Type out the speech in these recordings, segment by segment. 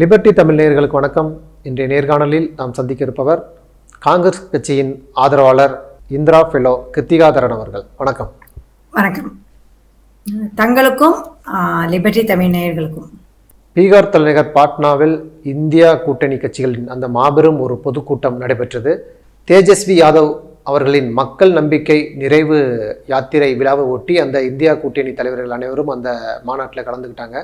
Liberty Tamil நேயர்களுக்கு வணக்கம். இன்றைய நேர்காணலில் நாம் சந்திக்க இருப்பவர் காங்கிரஸ் கட்சியின் ஆதரவாளர் இந்திரா ஃபெலோ கிருத்திகாதரன் அவர்கள். வணக்கம். வணக்கம். தங்களுக்கும் லிபர்டி தமிழ் நேயர்களுக்கும். பீகார் தலைநகர் பாட்னாவில் இந்தியா கூட்டணி கட்சிகளின் அந்த மாபெரும் ஒரு பொதுக்கூட்டம் நடைபெற்றது. தேஜஸ்வி யாதவ் அவர்களின் மக்கள் நம்பிக்கை நிறைவு யாத்திரை விழாவை ஒட்டி அந்த இந்தியா கூட்டணி தலைவர்கள் அனைவரும் அந்த மாநாட்டில் கலந்துக்கிட்டாங்க.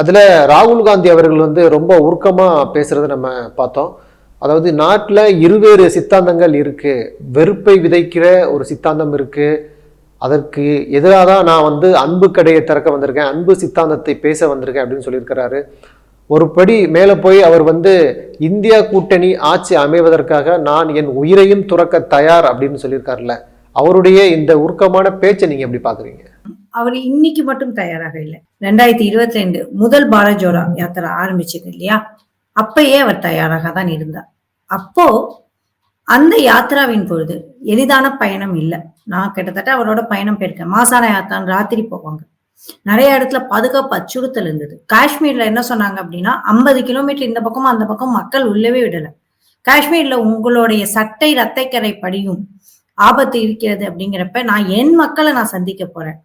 அதில் ராகுல் காந்தி அவர்கள் வந்து ரொம்ப உருக்கமாக பேசுகிறத நம்ம பார்த்தோம். அதாவது நாட்டில் இருவேறு சித்தாந்தங்கள் இருக்குது வெறுப்பை விதைக்கிற ஒரு சித்தாந்தம் இருக்குது அதற்கு எதிராக தான் நான் வந்து அன்பு கடையை திறக்க வந்திருக்கேன். அன்பு சித்தாந்தத்தை பேச வந்திருக்கேன் அப்படின்னு சொல்லியிருக்கிறாரு. ஒரு படி மேலே போய் அவர் வந்து இந்தியா கூட்டணி ஆட்சி அமைவதற்காக நான் என் உயிரையும் துறக்க தயார் அப்படின்னு சொல்லியிருக்காருல்ல. அவருடைய இந்த உருக்கமான பேச்சை நீங்கள் எப்படி பார்க்குறீங்க? அவர் இன்னைக்கு மட்டும் தயாராக இல்லை. ரெண்டாயிரத்தி இருபத்தி ரெண்டு முதல் பாரத் யாத்திரை ஆரம்பிச்சது இல்லையா? அப்பயே அவர் தயாராக தான் இருந்தார். அப்போ அந்த யாத்திராவின் பொழுது எளிதான பயணம் இல்லை. நான் கிட்டத்தட்ட அவரோட பயணம் போயிருக்கேன். மாசான யாத்திரான் ராத்திரி போவாங்க. நிறைய இடத்துல பாதுகாப்பு அச்சுறுத்தல் இருந்தது. காஷ்மீர்ல என்ன சொன்னாங்க அப்படின்னா ஐம்பது கிலோமீட்டர் இந்த பக்கமும் அந்த பக்கம் மக்கள் உள்ளவே விடல. காஷ்மீர்ல உங்களுடைய சட்டை ரத்தைக்கரை படியும் ஆபத்து இருக்கிறது அப்படிங்கிறப்ப நான் என் மக்களை நான் சந்திக்க போறேன்.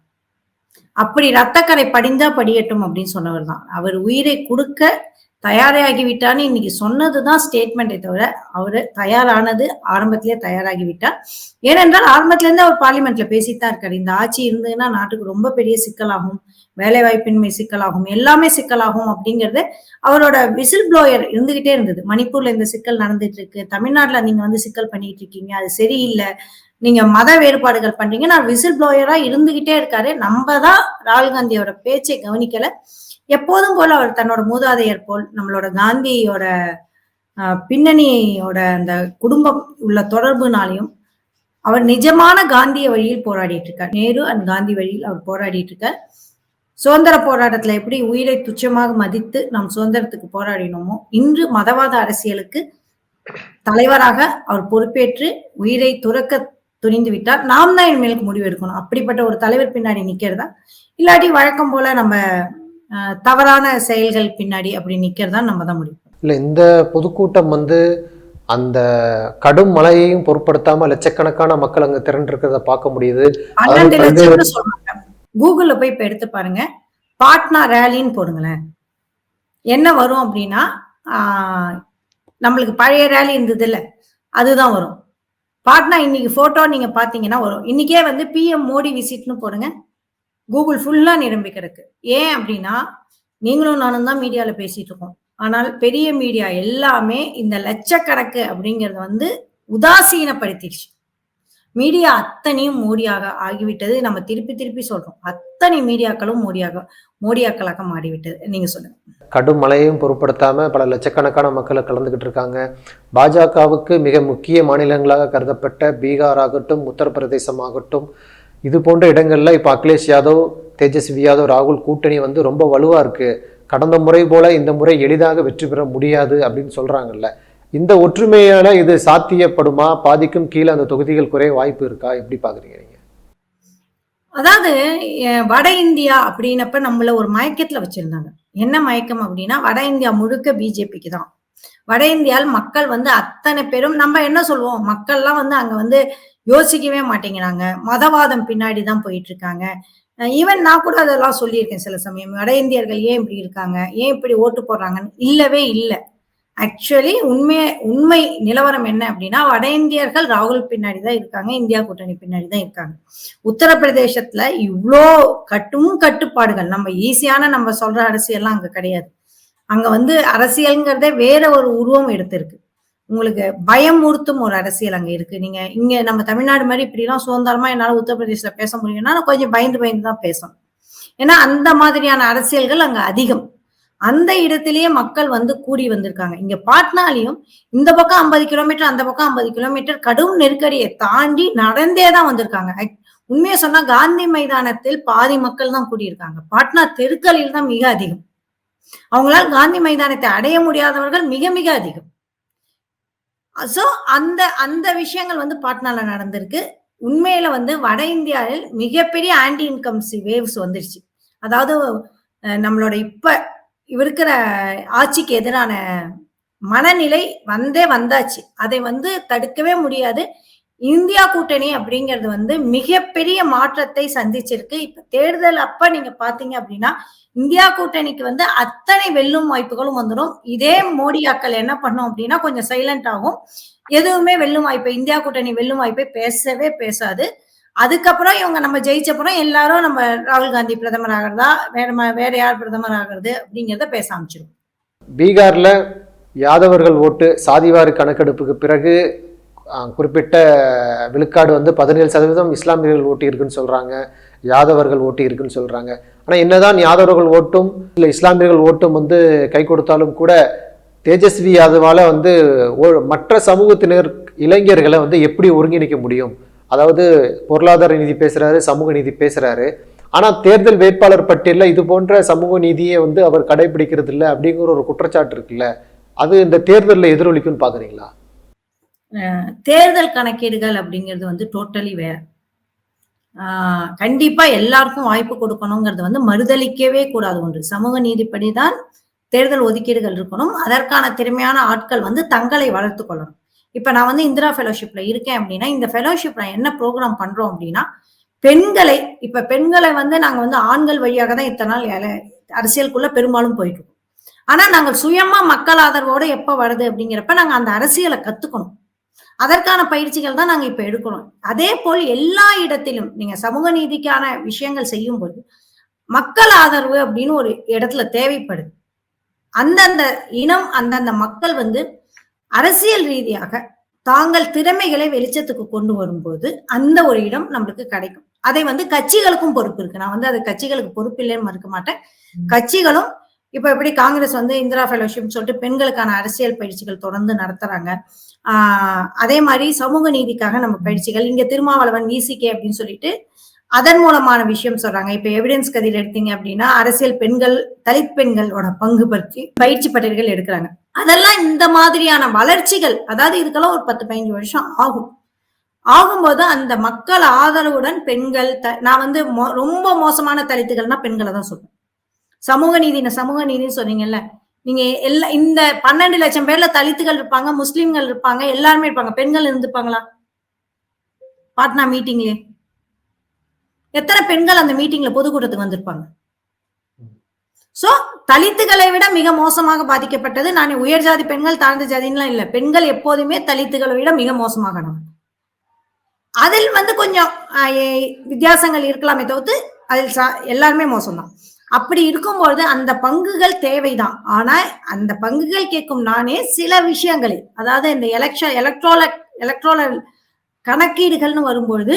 அப்படி ரத்தக்கரை படிந்தா படியட்டும் அப்படின்னு சொன்னவர் தான். அவர் உயிரை கொடுக்க தயாராகி விட்டான்னு இன்னைக்கு சொன்னதுதான் ஸ்டேட்மெண்ட்டை தவிர அவர் தயாரானது ஆரம்பத்திலே தயாராகி விட்டார். ஏனென்றால் ஆரம்பத்துல இருந்து அவர் பார்லிமெண்ட்ல பேசித்தான் இருக்காரு. இந்த ஆட்சி இருந்ததுன்னா நாட்டுக்கு ரொம்ப பெரிய சிக்கலாகும் வேலை வாய்ப்பின்மை சிக்கலாகும் எல்லாமே சிக்கலாகும் அப்படிங்கிறது அவரோட விசில் ப்ளோயர் இருந்துகிட்டே இருந்தது. மணிப்பூர்ல இந்த சிக்கல் நடந்துட்டு இருக்கு. தமிழ்நாட்டுல நீங்க வந்து சிக்கல் பண்ணிட்டு இருக்கீங்க. அது சரியில்லை. நீங்க மத வேறுபாடுகள் பண்றீங்க. நான் விசில் ப்ளோயரா இருந்துகிட்டே இருக்காரு. நம்ம தான் ராகுல் காந்தியோட பேச்சை கவனிக்கல. எப்போதும் போல அவர் தன்னோட மூதாதையர் போல் நம்மளோட காந்தியோட பின்னணியோட அந்த குடும்பம் உள்ள தொடர்புனாலையும் அவர் நிஜமான காந்திய வழியில் போராடிட்டு இருக்கார். நேரு அண்ட் காந்தி வழியில் அவர் போராடிட்டு இருக்கார். சுதந்திர போராட்டத்துல எப்படி உயிரை துச்சமாக மதித்து நாம் சுதந்திரத்துக்கு போராடினோமோ இன்று மதவாத அரசியலுக்கு தலைவராக அவர் பொறுப்பேற்று உயிரை துறக்க துணிந்து விட்டார் நாம் தான் இனிமேலுக்கு முடிவு எடுக்கணும். அப்படிப்பட்ட ஒரு தலைவர் பின்னாடி நிக்கிறதா? இல்லாட்டி வழக்கம் போல நம்ம தவறான செயல்கள் பின்னாடி அப்படி நிக்கிறதா நம்ம தான் முடிவு இல்லை இந்த பொதுக்கூட்டம் வந்து அந்த கடும் மழையையும் பொருட்படுத்தாம லட்சக்கணக்கான மக்கள் அங்கே திரண்டிருக்கிறத பார்க்க முடியுது. கூகுள்ல போய் இப்ப எடுத்து பாருங்க. பாட்னா ரேலின்னு போடுங்களேன். என்ன வரும் அப்படின்னா நம்மளுக்கு பழைய ரேலி இருந்தது இல்ல. அதுதான் வரும். பாட்னா இன்னைக்கு போட்டோ நீங்க பாத்தீங்கன்னா வரும். இன்னைக்கே வந்து பிஎம் மோடி விசிட்னு போடுங்க. கூகுள் ஃபுல்லா நிரம்பி கிடக்கு. ஏன் அப்படின்னா நீங்களும் நானும் தான் மீடியால பேசிட்டு இருக்கோம். ஆனால் பெரிய மீடியா எல்லாமே இந்த லட்சக்கணக்கு அப்படிங்கறத வந்து உதாசீனப்படுத்திடுச்சு. மீடியா அத்தனையும் மோடியாக ஆகிவிட்டது. நம்ம திருப்பி திருப்பி சொல்றோம். அத்தனை மீடியாக்களும் மோடியாக மோடியாக்களாக மாறிவிட்டது. நீங்க சொல்லுங்க. கடும் மழையும் பொருட்படுத்தாம பல லட்சக்கணக்கான மக்கள் கலந்துக்கிட்டு இருக்காங்க. பாஜகவுக்கு மிக முக்கிய மாநிலங்களாக கருதப்பட்ட பீகார் ஆகட்டும் உத்தரப்பிரதேசம் ஆகட்டும் இது போன்ற இடங்கள்ல இப்போ அகிலேஷ் யாதவ் தேஜஸ்வி யாதவ் ராகுல் கூட்டணி வந்து ரொம்ப வலுவா இருக்கு. கடந்த முறை போல இந்த முறை எளிதாக வெற்றி பெற முடியாது அப்படின்னு சொல்றாங்கல்ல. இந்த ஒற்றுமையால இது சாத்தியப்படுமா? பாதிக்கும் கீழே அந்த தொகுதிகள் குறைய வாய்ப்பு இருக்கா? எப்படி பாக்குறீங்க அதாவது வட இந்தியா அப்படின்னப்ப நம்மள ஒரு மயக்கத்துல வச்சிருந்தாங்க. என்ன மயக்கம் அப்படின்னா வட இந்தியா முழுக்க பிஜேபிக்கு தான். வட இந்தியாவில் மக்கள் வந்து அத்தனை பேரும் நம்ம என்ன சொல்லுவோம் மக்கள்லாம் வந்து அங்க வந்து யோசிக்கவே மாட்டேங்கிறாங்க. மதவாதம் பின்னாடி தான் போயிட்டு இருக்காங்க ஈவன் நான் கூட அதெல்லாம் சொல்லியிருக்கேன் சில சமயம். வட இந்தியர்கள் ஏன் இப்படி இருக்காங்க? ஏன் இப்படி ஓட்டு போடுறாங்கன்னு? இல்லவே இல்லை. ஆக்சுவலி உண்மை உண்மை நிலவரம் என்ன அப்படின்னா வட இந்தியர்கள் ராகுல் பின்னாடி தான் இருக்காங்க இந்தியா கூட்டணி பின்னாடி தான் இருக்காங்க. உத்தரப்பிரதேசத்துல இவ்வளோ கட்டும் கட்டுப்பாடுகள். நம்ம ஈஸியான நம்ம சொல்ற அரசியல்லாம் அங்க கிடையாது. அங்க வந்து அரசியல்ங்கிறதே வேற ஒரு உருவம் எடுத்திருக்கு. உங்களுக்கு பயமுறுத்தும் ஒரு அரசியல் அங்க இருக்கு. நீங்க இங்க நம்ம தமிழ்நாடு மாதிரி இப்படிலாம் சுதந்திரமா என்னால உத்தரப்பிரதேசல பேச முடியும்னா நான் கொஞ்சம் பயந்து பயந்து தான் பேசணும். ஏன்னா அந்த மாதிரியான அரசியல்கள் அங்க அதிகம். அந்த இடத்திலேயே மக்கள் வந்து கூடி வந்திருக்காங்க. இங்க பாட்னாலையும் இந்த பக்கம் ஐம்பது கிலோமீட்டர் அந்த பக்கம் ஐம்பது கிலோமீட்டர் கடும் நெருக்கடியை தாண்டி நடந்தே தான் வந்திருக்காங்க. உண்மையை சொன்னா காந்தி மைதானத்தில் பாதி மக்கள் தான் கூடியிருக்காங்க. பாட்னா தெருக்களில் தான் மிக அதிகம். அவங்களால் காந்தி மைதானத்தை அடைய முடியாதவர்கள் மிக மிக அதிகம். சோ அந்த அந்த விஷயங்கள் வந்து பாட்னால நடந்திருக்கு. உண்மையில வந்து வட இந்தியாவில் மிகப்பெரிய ஆன்டி இன்கம்சி வேவ்ஸ் வந்துருச்சு. அதாவது நம்மளோட இப்ப இருக்கிற ஆட்சிக்கு எதிரான மனநிலை வந்தே வந்தாச்சு. அதை வந்து தடுக்கவே முடியாது. இந்தியா கூட்டணி அப்படிங்கிறது வந்து மிகப்பெரிய மாற்றத்தை சந்திச்சிருக்கு. இப்ப தேர்தல் அப்ப நீங்க பாத்தீங்க அப்படின்னா இந்தியா கூட்டணிக்கு வந்து அத்தனை வெல்லும் வாய்ப்புகளும் வந்துடும் இதே மோடியாக்கள் என்ன பண்ணும் அப்படின்னா கொஞ்சம் சைலண்ட் ஆகும். எதுவுமே வெல்லும் வாய்ப்பு இந்தியா கூட்டணி வெல்லும் வாய்ப்பை பேசவே பேசாது. அதுக்கப்புறம் இவங்க நம்ம ஜெயிச்சப்புறம் எல்லாரும் நம்ம ராகுல் காந்தி பிரதமர் ஆகிறதா வேற வேற யார் பிரதமர் ஆகிறது அப்படிங்கிறத பேச ஆரம்பிச்சிடும் பீகார்ல யாதவர்கள் ஓட்டு சாதிவாரி கணக்கெடுப்புக்கு பிறகு குறிப்பிட்ட விழுக்காடு வந்து பதினேழு சதவீதம் இஸ்லாமியர்கள் ஓட்டி இருக்குன்னு சொல்றாங்க யாதவர்கள் ஓட்டி இருக்குன்னு சொல்றாங்க. ஆனால் என்னதான் யாதவர்கள் ஓட்டும் இல்லை இஸ்லாமியர்கள் ஓட்டும் வந்து கை கொடுத்தாலும் கூட தேஜஸ்வி யாதவால வந்து ஓ- மற்ற சமூகத்தினர் இளைஞர்களை வந்து எப்படி ஒருங்கிணைக்க முடியும்? அதாவது பொருளாதார நீதி பேசுறாரு சமூக நீதி பேசுறாரு. ஆனால் தேர்தல் வேட்பாளர் பட்டியலில் இது போன்ற சமூக நீதியை வந்து அவர் கடைபிடிக்கிறது இல்லை அப்படிங்கிற ஒரு குற்றச்சாட்டு இருக்குல்ல. அது இந்த தேர்தலில் எதிரொலிக்கும்னு பாக்குறீங்களா? தேர்தல் கணக்கீடுகள் அப்படிங்கிறது வந்து டோட்டலி வேற. கண்டிப்பா எல்லாருக்கும் வாய்ப்பு கொடுக்கணுங்கிறது வந்து மறுதளிக்கவே கூடாது ஒன்று. சமூக நீதிப்படி தான் தேர்தல் ஒதுக்கீடுகள் இருக்கணும். அதற்கான திறமையான ஆட்கள் வந்து தங்களை வளர்த்து கொள்ளணும். இப்போ நான் வந்து இந்திரா ஃபெலோஷிப்ல இருக்கேன் அப்படின்னா இந்த ஃபெலோஷிப்பில் என்ன ப்ரோக்ராம் பண்றோம் அப்படின்னா பெண்களை இப்ப பெண்களை வந்து நாங்க வந்து ஆண்கள் வழியாக தான் இத்தனை நாள் ஏழை அரசியலுக்குள்ள பெரும்பாலும் போயிட்டு இருக்கோம் ஆனா நாங்கள் சுயமா மக்கள் ஆதரவோட எப்ப வருது அப்படிங்கிறப்ப நாங்க அந்த அரசியலை கத்துக்கணும். அதற்கான பயிற்சிகள் தான் நாங்க இப்ப எடுக்கணும். அதே போல் எல்லா இடத்திலும் நீங்க சமூக நீதிக்கான விஷயங்கள் செய்யும் போது மக்கள் ஆதரவு அப்படின்னு ஒரு இடத்துல தேவைப்படுது. அந்தந்த இனம் அந்தந்த மக்கள் வந்து அரசியல் ரீதியாக தாங்கள் திறமைகளை வெளிச்சத்துக்கு கொண்டு வரும்போது அந்த ஒரு இடம் நம்மளுக்கு கிடைக்கும். அதை வந்து கட்சிகளுக்கும் பொறுப்பு இருக்கு. நான் வந்து அது கட்சிகளுக்கு பொறுப்பு இல்லைன்னு மறுக்க மாட்டேன். கட்சிகளும் இப்ப எப்படி காங்கிரஸ் வந்து இந்திரா ஃபெலோஷிப் சொல்லிட்டு பெண்களுக்கான அரசியல் பயிற்சிகள் தொடர்ந்து நடத்துறாங்க. ஆஹ் அதே மாதிரி சமூக நீதிக்காக நம்ம பயிற்சிகள் இங்க திருமாவளவன் விசிகே அப்படின்னு சொல்லிட்டு அதன் மூலமான விஷயம் சொல்றாங்க. இப்ப எவிடன்ஸ் கதியில் எடுத்தீங்க அப்படின்னா அரசியல் பெண்கள் தலித் பெண்களோட பங்கு பற்றி பயிற்சி பட்டறைகள் எடுக்கிறாங்க. அதெல்லாம் இந்த மாதிரியான வளர்ச்சிகள் அதாவது இதுக்கெல்லாம் ஒரு பத்து பதினஞ்சு வருஷம் ஆகும். ஆகும்போது அந்த மக்கள் ஆதரவுடன் பெண்கள் த- நான் வந்து மோ- ரொம்ப மோசமான தலித்துகள்னா பெண்களை தான் சொல்றேன். சமூக நீதி சமூக நீதினு சொன்னீங்கல்ல நீங்க எல்லா இந்த பன்னெண்டு லட்சம் பேர்ல தலித்துகள் இருப்பாங்க முஸ்லிம்கள் இருப்பாங்க எல்லாருமே இருப்பாங்க பெண்கள் இருந்துப்பாங்களா? பாட்னா மீட்டிங்லயே. எத்தனை பெண்கள் அந்த மீட்டிங்ல பொதுக்கூட்டத்துக்கு வந்திருப்பாங்க? சோ தலித்துகளை விட மிக மோசமாக பாதிக்கப்பட்டது நான் உயர் ஜாதி பெண்கள் தாழ்ந்த ஜாதின்லாம் இல்ல. பெண்கள் எப்போதுமே தலித்துகளை விட மிக மோசமாகனவன் அதில் வந்து கொஞ்சம் வித்தியாசங்கள் இருக்கலாமே தவிர்த்து அதில் எல்லாருமே மோசம்தான். அப்படி இருக்கும்பொழுது அந்த பங்குகள் தேவைதான். ஆனா அந்த பங்குகள் கேட்கும் நானே சில விஷயங்களில் அதாவது இந்த எலக்ஷன் எலக்ட்ரோல எலக்ட்ரோல கணக்கீடுகள்னு வரும்பொழுது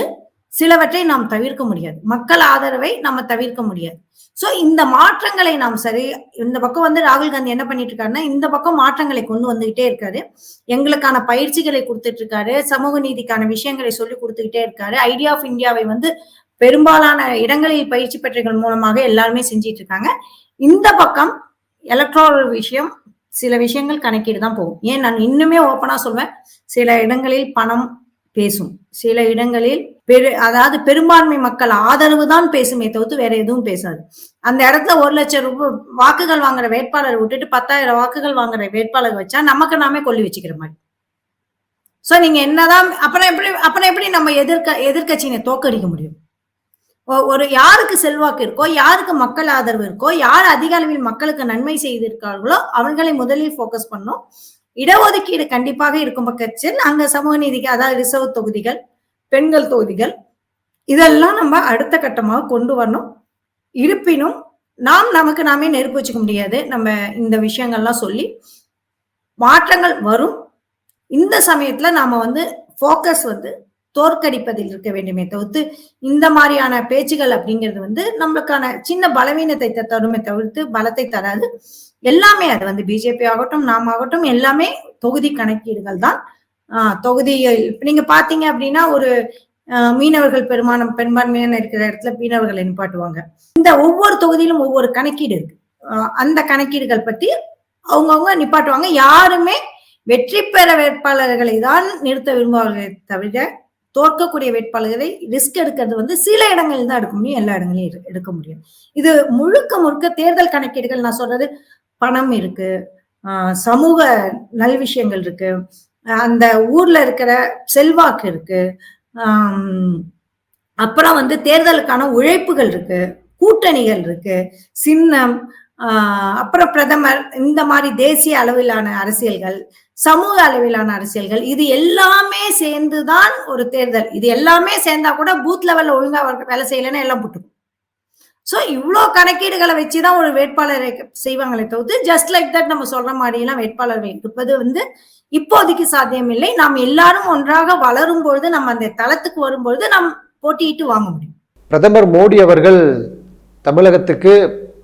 சிலவற்றை நாம் தவிர்க்க முடியாது. மக்கள் ஆதரவை நம்ம தவிர்க்க முடியாது. சோ இந்த மாற்றங்களை நாம் சரி இந்த பக்கம் வந்து ராகுல் காந்தி என்ன பண்ணிட்டு இருக்காருன்னா இந்த பக்கம் மாற்றங்களை கொண்டு வந்துகிட்டே இருக்காரு. எங்களுக்கான பயிற்சிகளை கொடுத்துட்டு இருக்காரு சமூக நீதிக்கான விஷயங்களை சொல்லி கொடுத்துக்கிட்டே இருக்காரு. ஐடியா ஆஃப் இந்தியாவை வந்து பெரும்பாலான இடங்களில் பயிற்சி பெற்றகள் மூலமாக எல்லாருமே செஞ்சிட்டு இருக்காங்க இந்த பக்கம் எலக்ட்ரால் விஷயம் சில விஷயங்கள் கணக்கீடு தான் போகும். ஏன் நான் இன்னுமே ஓப்பனா சொல்வேன்? சில இடங்களில் பணம் பேசும். சில இடங்களில் பெரு அதாவது பெரும்பான்மை மக்கள் ஆதரவு தான் பேசுமே தவிர்த்து வேற எதுவும் பேசாது. அந்த இடத்துல ஒரு லட்சம் ரூபாய் வாக்குகள் வாங்குற வேட்பாளரை விட்டுட்டு பத்தாயிரம் வாக்குகள் வாங்குற வேட்பாளர் வச்சா நமக்கு நாமே கொல்லி வச்சுக்கிற மாதிரி. சோ நீங்க என்னதான் அப்புறம் எப்படி அப்புறம் எப்படி நம்ம எதிர்க்க எதிர்கட்சியினை தோக்கடிக்க முடியும்? ஒ- ஒரு யாருக்கு செல்வாக்கு இருக்கோ யாருக்கு மக்கள் ஆதரவு இருக்கோ யார் அதிக அளவில் மக்களுக்கு நன்மை செய்திருக்கார்களோ அவர்களை முதலில் ஃபோக்கஸ் பண்ணும் இடஒதுக்கீடு கண்டிப்பாக இருக்கும் பக்கத்தில் அங்க சமூக நீதிக்கு அதாவது ரிசர்வ் தொகுதிகள் பெண்கள் தொகுதிகள் இதெல்லாம் நம்ம அடுத்த கட்டமாக கொண்டு வரணும். இருப்பினும் நாம் நமக்கு நாமே நெருப்பு வச்சுக்க முடியாது. நம்ம இந்த விஷயங்கள்லாம் சொல்லி மாற்றங்கள் வரும். இந்த சமயத்துல நாம வந்து ஃபோக்கஸ் வந்து தோற்கடிப்பதில் இருக்க வேண்டுமே தவிர்த்து இந்த மாதிரியான பேச்சுகள் அப்படிங்கிறது வந்து நம்மளுக்கான சின்ன பலவீனத்தை தருமே தவிர்த்து பலத்தை தராது. எல்லாமே அது வந்து பிஜேபி ஆகட்டும் நாம் ஆகட்டும் எல்லாமே தொகுதி கணக்கீடுகள் தான். ஆஹ் தொகுதியில் இப்ப நீங்க பாத்தீங்க அப்படின்னா ஒரு மீனவர்கள் பெருமானம் பெரும்பான்மையான இருக்கிற இடத்துல மீனவர்களை நிப்பாட்டுவாங்க. இந்த ஒவ்வொரு தொகுதியிலும் ஒவ்வொரு கணக்கீடு இருக்கு. அந்த கணக்கீடுகள் பற்றி அவங்கவுங்க நிப்பாட்டுவாங்க. யாருமே வெற்றி பெற வேட்பாளர்களை தான் நிறுத்த விரும்புவார்களே தவிர தோற்கக்கூடிய வேட்பாளர்களை ரிஸ்க் எடுக்கிறது வந்து சில இடங்களில் தான் எடுக்க முடியும் எல்லா இடங்களையும் எடுக்க முடியும். இது முழுக்க முழுக்க தேர்தல் கணக்கீடுகள் நான் சொல்றது பணம் இருக்கு சமூக சமூக நல்விஷயங்கள் இருக்கு அந்த ஊர்ல இருக்கிற செல்வாக்கு இருக்கு அப்புறம் வந்து தேர்தலுக்கான உழைப்புகள் இருக்கு கூட்டணிகள் இருக்கு சின்னம் அப்புறம் பிரதமர் இந்த மாதிரி தேசிய அளவிலான அரசியல்கள் சமூக அளவிலான அரசியல்கள் இது எல்லாமே சேர்ந்துதான் ஒரு தேர்தல். இது எல்லாமே சேர்ந்தா கூட பூத் லெவல்ல ஒழுங்கா வேலை செய்யலைன்னா எல்லாம் போட்டு சோ இவ்வளோ கணக்கீடுகளை வச்சுதான் ஒரு வேட்பாளரை செய்வாங்களே தவிர்த்து ஜஸ்ட் லைக் தட் நம்ம சொல்ற மாதிரி எல்லாம் வேட்பாளர் வந்து இப்போதைக்கு சாத்தியமில்லை. நாம் எல்லாரும் ஒன்றாக வளரும் பொழுது நம்ம அந்த தளத்துக்கு வரும்பொழுது நாம் போட்டியிட்டு வாங்க முடியும். பிரதமர் மோடி அவர்கள் தமிழகத்துக்கு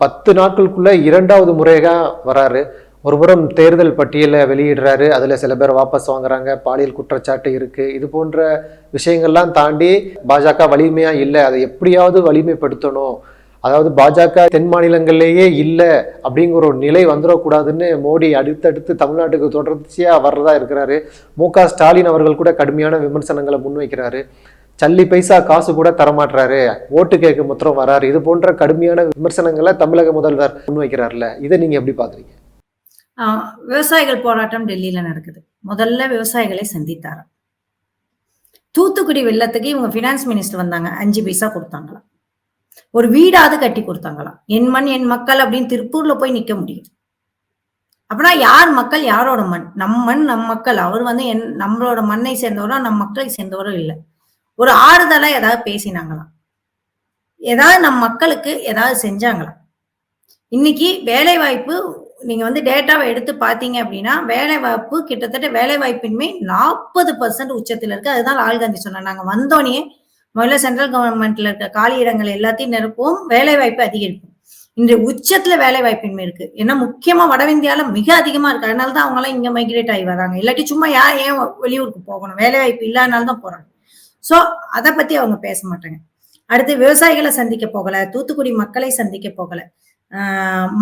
பத்து நாட்களுக்குள்ள இரண்டாவது முறையாக வராரு. ஒருபுறம் தேர்தல் பட்டியலை வெளியிடுறாரு. அதில் சில பேர் வாபஸ் வாங்குறாங்க. பாலியல் குற்றச்சாட்டு இருக்குது இது போன்ற விஷயங்கள்லாம் தாண்டி பாஜக வலிமையாக இல்லை. அதை எப்படியாவது வலிமைப்படுத்தணும். அதாவது பாஜக தென் மாநிலங்கள்லேயே இல்லை அப்படிங்கிற ஒரு நிலை வந்துடக்கூடாதுன்னு மோடி அடுத்தடுத்து தமிழ்நாட்டுக்கு தொடர்ச்சியாக வர்றதா இருக்கிறாரு. மு க ஸ்டாலின் அவர்கள் கூட கடுமையான விமர்சனங்களை முன்வைக்கிறாரு. சல்லி பைசா காசு கூட தரமாட்டுறாரு ஓட்டு கேட்க முத்திரம் வராரு. இது போன்ற கடுமையான விமர்சனங்களை தமிழக முதல்வர் முன்வைக்கிறார்ல இதை நீங்க எப்படி பாக்குறீங்க விவசாயிகள் போராட்டம் டெல்லியில நடக்குது. முதல்ல விவசாயிகளை சந்தித்தாராம். தூத்துக்குடி வெள்ளத்துக்கு இவங்க பினான்ஸ் மினிஸ்டர் வந்தாங்க. அஞ்சு பைசா கொடுத்தாங்களாம். ஒரு வீடாவது கட்டி கொடுத்தாங்களாம். என் மண் என் மக்கள் அப்படின்னு திருப்பூர்ல போய் நிக்க முடியும் அப்படின்னா யார் மக்கள்? யாரோட மண்? நம் மண் நம் மக்கள். அவர் வந்து என் நம்மளோட மண்ணை சேர்ந்தவரோ நம் மக்களை சேர்ந்தவரோ இல்லை. ஒரு ஆறுதலா ஏதாவது பேசினாங்களாம். ஏதாவது நம் மக்களுக்கு ஏதாவது செஞ்சாங்களாம். இன்னைக்கு வேலை வாய்ப்பு நீங்க வந்து டேட்டாவை எடுத்து பாத்தீங்க அப்படின்னா வேலை வாய்ப்பு கிட்டத்தட்ட வேலை வாய்ப்பின்மை நாற்பது பர்சன்ட் உச்சத்துல இருக்கு. அதுதான் ராகுல் காந்தி சொன்னாங்க நாங்க வந்தோடனே முதல்ல சென்ட்ரல் கவர்மெண்ட்ல இருக்க காலி இடங்கள் எல்லாத்தையும் நிரப்புவோம் வேலை வாய்ப்பு அதிகரிப்போம். இன்று உச்சத்துல வேலை வாய்ப்பின்மை இருக்கு. ஏன்னா முக்கியமா வடவிந்தியால மிக அதிகமா இருக்கு. அதனால தான் அவங்க எல்லாம் இங்க மைக்ரேட் ஆகி வராங்க. இல்லாட்டி சும்மா யார் ஏன் வெளியூருக்கு போகணும்? வேலை வாய்ப்பு இல்லாதனால தான் போறாங்க. ஸோ அதை பத்தி அவங்க பேச மாட்டாங்க. அடுத்து விவசாயிகளை சந்திக்க போகல தூத்துக்குடி மக்களை சந்திக்க போகல.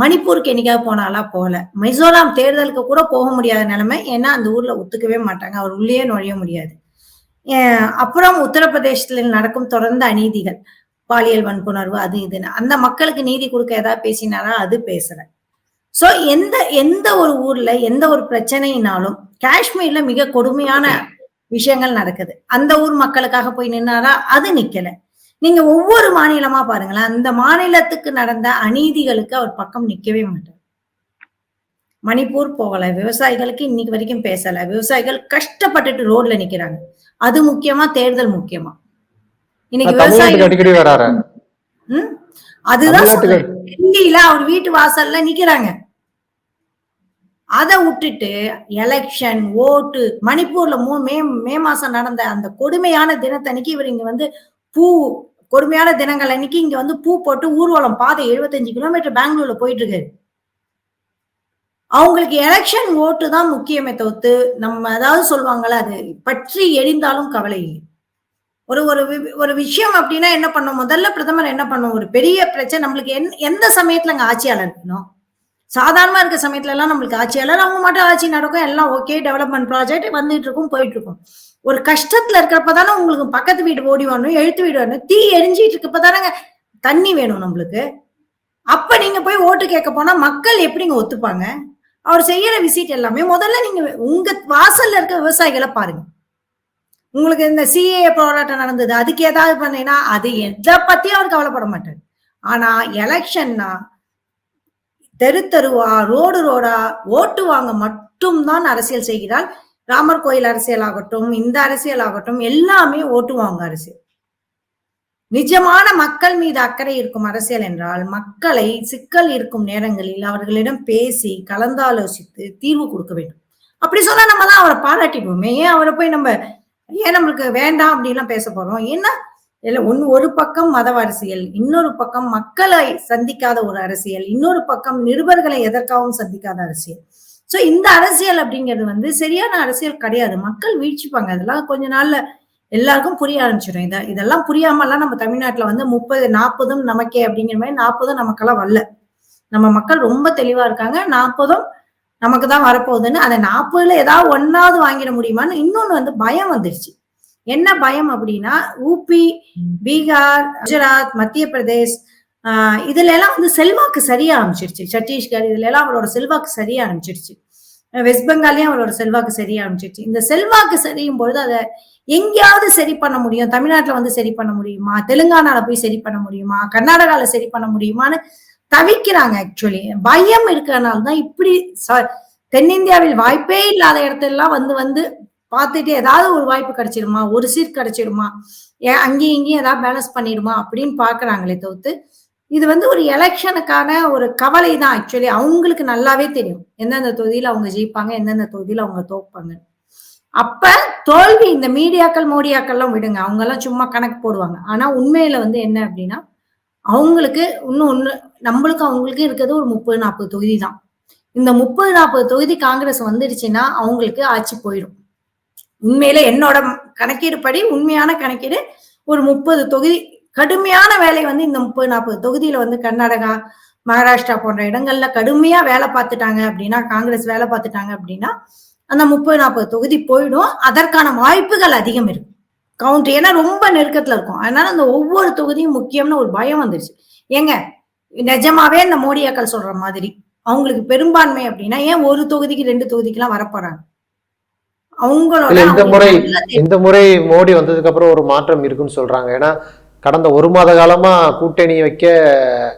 மணிப்பூருக்கு என்னைக்காவது போனாலா போகல. மிசோராம் தேர்தலுக்கு கூட போக முடியாத நிலைமை ஏன்னா அந்த ஊர்ல ஒத்துக்கவே மாட்டாங்க. அவர் உள்ளே நுழைய முடியாது. அப்புறம் உத்தரப்பிரதேசத்தில் நடக்கும் தொடர்ந்த அநீதிகள். பாலியல் வன்புணர்வு அது இதுன்னு அந்த மக்களுக்கு நீதி கொடுக்க ஏதாவது பேசினாரா? அது பேசல. ஸோ எந்த எந்த ஒரு ஊர்ல எந்த ஒரு பிரச்சனைனாலும் காஷ்மீர்ல மிக கொடுமையான விஷயங்கள் நடக்குது. அந்த ஊர் மக்களுக்காக போய் நின்னாரா? அது நிக்கல. நீங்க ஒவ்வொரு மாநிலமா பாருங்களேன். அந்த மாநிலத்துக்கு நடந்த அநீதிகளுக்கு அவர் பக்கம் நிக்கவே மாட்டார். மணிப்பூர் போகல. விவசாயிகளுக்கு இன்னைக்கு வரைக்கும் பேசல. விவசாயிகள் கஷ்டப்பட்டுட்டு ரோட்ல நிக்கிறாங்க. அது முக்கியமா? தேர்தல் முக்கியமா? இன்னைக்கு விவசாயிகள் அடிக்கடி வராரு? ம்? அதுதான். டெல்லியில அவர் வீட்டு வாசல்ல நிக்கிறாங்க. அதை விட்டுட்டு எலெக்ஷன் ஓட்டு மணிப்பூர்ல மூ மே மே மாசம் நடந்த அந்த கொடுமையான தினத்தன்னைக்கு இவர் இங்க வந்து பூ கொடுமையான தினங்கள் அன்னைக்கு இங்க வந்து பூ போட்டு ஊர்வலம் பாதை 75 கிலோமீட்டர் பெங்களூர்ல போயிட்டு இருக்காரு அவங்களுக்கு எலெக்ஷன் ஓட்டு தான் முக்கியமே தவிர்த்து நம்ம அதாவது சொல்லுவாங்கல்ல அது பற்றி எரிந்தாலும் கவலை இல்லை. ஒரு ஒரு வி- ஒரு விஷயம் அப்படின்னா என்ன பண்ணும்? முதல்ல பிரதமர் என்ன பண்ணும்? ஒரு பெரிய பிரச்சனை நம்மளுக்கு எந்த சமயத்துல அங்க ஆட்சியாளர் இருக்கணும்? சாதாரணமாக இருக்க சமயத்துல எல்லாம் நம்மளுக்கு ஆட்சியாளர் அவங்க மட்டும் ஆட்சி நடக்கும் எல்லாம் ஓகே டெவலப்மெண்ட் ப்ராஜெக்ட் வந்துட்டு இருக்கும் போயிட்டு இருக்கும் ஒரு கஷ்டத்துல இருக்கிறப்ப தானே உங்களுக்கு பக்கத்து வீடு ஓடி வரணும் எழுத்து வீடு வரணும் தீ எரிஞ்சிட்டு இருக்கப்ப தானங்க தண்ணி வேணும் நம்மளுக்கு. அப்ப நீங்க போய் ஓட்டு கேட்க போனா மக்கள் எப்படிங்க ஒத்துப்பாங்க? அவர் செய்யற விசிட் எல்லாமே முதல்ல நீங்க உங்க வாசல்ல இருக்க விவசாயிகளை பாருங்க. உங்களுக்கு இந்த சிஏ போராட்டம் நடந்தது அதுக்கு ஏதாவது பண்ணீங்கன்னா அது எதை பத்தியும் அவர் கவலைப்பட மாட்டார். ஆனா எலெக்ஷன்னா தெரு தெருவா ரோடு ரோடா ஓட்டு வாங்க மட்டும்தான் அரசியல் செய்கிறார் ராமர் கோயில் அரசியல் ஆகட்டும் இந்த அரசியல் ஆகட்டும் எல்லாமே ஓட்டு வாங்க அரசியல். நிஜமான மக்கள் மீது அக்கறை இருக்கும் அரசியல் என்றால் மக்களை சிக்கல் இருக்கும் நேரங்களில் அவர்களிடம் பேசி கலந்தாலோசித்து தீர்வு கொடுக்க வேண்டும். அப்படி சொன்னா நம்ம தான் அவரை பாராட்டிடுவோமே ஏன் அவரை போய் நம்ம ஏன் நம்மளுக்கு வேண்டாம் அப்படின்லாம் பேச போறோம்? ஏன்னா இல்லை ஒன் ஒரு பக்கம் மத அரசியல் இன்னொரு பக்கம் மக்களை சந்திக்காத ஒரு அரசியல் இன்னொரு பக்கம் நிருபர்களை எதற்காகவும் சந்திக்காத அரசியல். ஸோ இந்த அரசியல் அப்படிங்கிறது வந்து சரியான அரசியல் கிடையாது. மக்கள் வீழ்ச்சிப்பாங்க. அதெல்லாம் கொஞ்ச நாள்ல எல்லாருக்கும் புரிய ஆரம்பிச்சிடும். இதை இதெல்லாம் புரியாமலாம் நம்ம தமிழ்நாட்டில் வந்து முப்பது நாற்பதும் நமக்கே அப்படிங்கிற மாதிரி நாற்பதும் நமக்கெல்லாம் வரல. நம்ம மக்கள் ரொம்ப தெளிவா இருக்காங்க. நாற்பதும் நமக்கு தான் வரப்போகுதுன்னு அந்த நாற்பதுல ஏதாவது ஒன்னாவது வாங்கிட முடியுமான்னு இன்னொன்று வந்து பயம் வந்துருச்சு. என்ன பயம் அப்படின்னா ஊபி பீகார் குஜராத் மத்திய பிரதேஷ் ஆஹ் இதுல எல்லாம் வந்து செல்வாக்கு சரியா ஆரம்பிச்சிருச்சு சத்தீஸ்கர் இதுல எல்லாம் அவரோட செல்வாக்கு சரியா ஆரம்பிச்சிருச்சு வெஸ்ட் பெங்கால்லயும் அவரோட செல்வாக்கு சரியா ஆரம்பிச்சிருச்சு இந்த செல்வாக்கு சரியும் பொழுது அதை எங்கேயாவது சரி பண்ண முடியும். தமிழ்நாட்டுல வந்து சரி பண்ண முடியுமா? தெலுங்கானால போய் சரி பண்ண முடியுமா? கர்நாடகால சரி பண்ண முடியுமான்னு தவிக்கிறாங்க ஆக்சுவலி பயம் இருக்கிறனால தான் இப்படி ச- தென்னிந்தியாவில் வாய்ப்பே இல்லாத இடத்தெல்லாம் வந்து வந்து பார்த்துட்டு ஏதாவது ஒரு வாய்ப்பு கிடைச்சிடுமா? ஒரு சீட் கிடைச்சிடுமா? ஏன் அங்கேயும் இங்கேயும் ஏதாவது பேலன்ஸ் பண்ணிடுமா? அப்படின்னு பாக்குறாங்களே தவிர்த்து இது வந்து ஒரு எலெக்ஷனுக்கான ஒரு கவலை தான் ஆக்சுவலி அவங்களுக்கு நல்லாவே தெரியும். எந்தெந்த தொகுதியில் அவங்க ஜெயிப்பாங்க எந்தெந்த தொகுதியில் அவங்க தோப்பாங்க. அப்ப தோல்வி இந்த மீடியாக்கள் மோடியாக்கள்லாம் விடுங்க. அவங்க எல்லாம் சும்மா கணக்கு போடுவாங்க. ஆனா உண்மையில வந்து என்ன அப்படின்னா அவங்களுக்கு இன்னும் ஒண்ணு நம்மளுக்கு அவங்களுக்கு இருக்கிறது ஒரு முப்பது நாற்பது தொகுதி தான் இந்த முப்பது நாற்பது தொகுதி காங்கிரஸ் வந்துடுச்சுன்னா அவங்களுக்கு ஆட்சி போயிடும். உண்மையில என்னோட கணக்கீடு படி உண்மையான கணக்கீடு ஒரு முப்பது தொகுதி கடுமையான வேலை வந்து இந்த முப்பது நாற்பது தொகுதியில வந்து கர்நாடகா மகாராஷ்டிரா போன்ற இடங்கள்ல கடுமையா வேலை பார்த்துட்டாங்க அப்படின்னா காங்கிரஸ் வேலை பார்த்துட்டாங்க அப்படின்னா அந்த முப்பது நாற்பது தொகுதி போயிடும். அதற்கான வாய்ப்புகள் அதிகம் இருக்கு. கவுண்ட் ஏன்னா ரொம்ப நெருக்கத்துல இருக்கும். அதனால அந்த ஒவ்வொரு தொகுதியும் முக்கியம்னு ஒரு பயம் வந்துருச்சு. ஏங்க நிஜமாவே இந்த மோடியாக்கள் சொல்ற மாதிரி அவங்களுக்கு பெரும்பான்மை அப்படின்னா ஏன் ஒரு தொகுதிக்கு ரெண்டு தொகுதிக்கெல்லாம் வரப்போறாங்க? அவங்களோட இந்த முறை இந்த முறை மோடி வந்ததுக்கு அப்புறம் ஒரு மாற்றம் இருக்குன்னு சொல்றாங்க. ஏன்னா கடந்த ஒரு மாத காலமா கூட்டணி வைக்க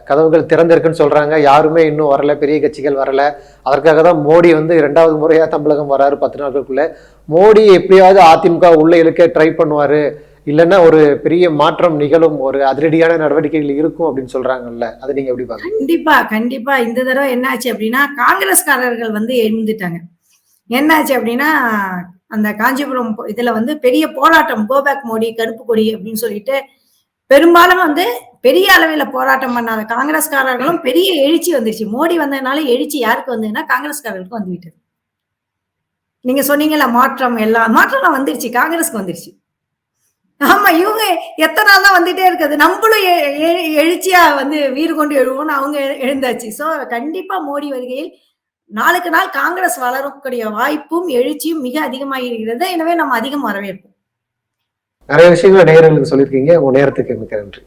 கதவுகள் திறந்திருக்குன்னு சொல்றாங்க. யாருமே இன்னும் வரல பெரிய கட்சிகள் வரல. அதற்காக தான் மோடி வந்து இரண்டாவது முறையா தமிழகம் வராரு பத்து நாட்களுக்குள்ள. மோடி எப்படியாவது அதிமுக உள்ள இழுக்க ட்ரை பண்ணுவாரு. இல்லைன்னா ஒரு பெரிய மாற்றம் நிகழும் ஒரு அதிரடியான நடவடிக்கைகள் இருக்கும் அப்படின்னு சொல்றாங்கல்ல. அதை நீங்க எப்படி பாக்குறீங்க கண்டிப்பா கண்டிப்பா. இந்த தடவை என்னாச்சு அப்படின்னா காங்கிரஸ்காரர்கள் வந்து எழுந்துட்டாங்க. என்னாச்சு அப்படின்னா அந்த காஞ்சிபுரம் இதில் இதுல வந்து பெரிய போராட்டம் கோபேக் மோடி கருப்பு கொடி அப்படின்னு சொல்லிட்டு பெரும்பாலும் வந்து பெரிய அளவில் போராட்டம் பண்ணாத காங்கிரஸ்காரர்களும் பெரிய எழுச்சி வந்துருச்சு. மோடி வந்ததுனால எழுச்சி யாருக்கு வந்ததுன்னா காங்கிரஸ்காரர்களுக்கு வந்து விட்டது. நீங்க சொன்னீங்கல்ல மாற்றம் எல்லாம் மாற்றம்லாம் வந்துருச்சு காங்கிரஸ்க்கு வந்துருச்சு. ஆமா இவங்க எத்தனை நாள் தான் வந்துட்டே இருக்குது. நம்மளும் எ- எ- எழுச்சியா வந்து வீடு கொண்டு எழுவோம்னு அவங்க எழுந்தாச்சு. ஸோ கண்டிப்பா மோடி வருகையில் நாளுக்கு நாள் காங்கிரஸ் வளரக்கூடிய வாய்ப்பும் எழுச்சியும் மிக அதிகமாகிறது எனவே நம்ம அதிகம் வரவேற்போம். நிறைய விஷயங்களை நேயர்களுக்கு சொல்லியிருக்கீங்க. உங்க நேரத்துக்கு மிக நன்றி.